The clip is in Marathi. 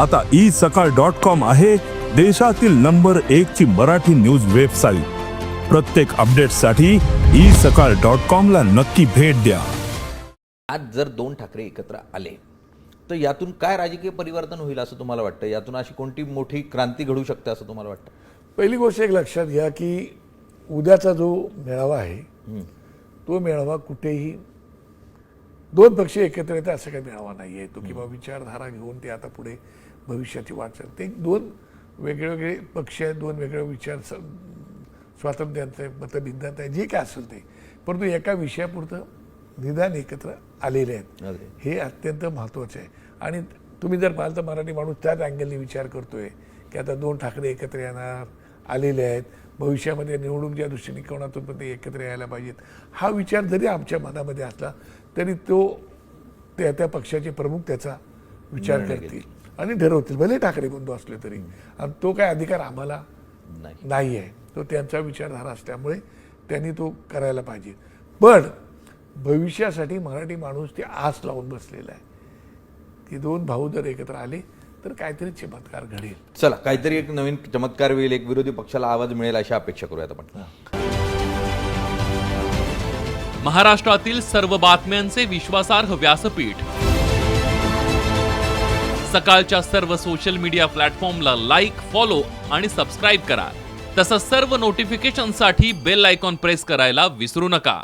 आता ई सकाळ डॉट कॉम आहे देशातील नंबर एक ची मराठी न्यूज वेबसाईट. प्रत्येक अपडेटसाठी ई सकाळ डॉट कॉम ला नक्की भेट द्या. आज जर दोन ठाकरे एकत्र आले तर यातून काय राजकीय परिवर्तन होईल असं तुम्हाला वाटतं? यातून अशी कोणती मोठी क्रांती घडू शकते असं तुम्हाला वाटतं? पहिली गोष्ट एक लक्षात घ्या की उद्याचा जो मेळावा आहे तो मेळावा कुठेही दोन पक्ष एकत्र येतात असं काही मेळावा नाही आहे. तो किंवा विचारधारा घेऊन ते आता पुढे भविष्याची वाटचाल ते दोन वेगवेगळे पक्ष आहेत दोन वेगळे विचार स्वातंत्र्याचं आहे मतभिन्नता आहे जे काय असेल ते. परंतु एका विषयापुरतं निदान एकत्र आलेले आहेत. हे अत्यंत महत्त्वाचं आहे. आणि तुम्ही जर पाहाल तर मराठी माणूस त्याच अँगलने विचार करतोय की आता दोन ठाकरे एकत्र येणार आलेले आहेत. भविष्यामध्ये निवडणूकच्या दृष्टिकोनातून पण ते एकत्र यायला पाहिजेत हा विचार जरी आमच्या मनामध्ये असला तरी तो त्या त्या पक्षाचे प्रमुख त्याचा विचार करतील आणि ठरवतील. भले ठाकरे बंधू असले तरी. आणि तो काय अधिकार आम्हाला नाही. नाही आहे तो त्यांचा विचारधारा असल्यामुळे त्यांनी तो करायला पाहिजे. पण भविष्यासाठी मराठी माणूस ते आस लावून बसलेला आहे. की दोन भाऊ जर एकत्र आले तर काहीतरी चमत्कार घडेल. चला काहीतरी एक नवीन चमत्कार होईल एक विरोधी पक्षाला आवाज मिळेल अशी अपेक्षा करूयात आपण. महाराष्ट्रातील सर्व बातम्यांचे विश्वासार्ह व्यासपीठ. सकाळच्या सर्व सोशल मीडिया प्लॅटफॉर्मला लाईक फॉलो आणि सबस्क्राईब करा. तसंच सर्व नोटिफिकेशनसाठी बेल आयकॉन प्रेस करायला विसरू नका.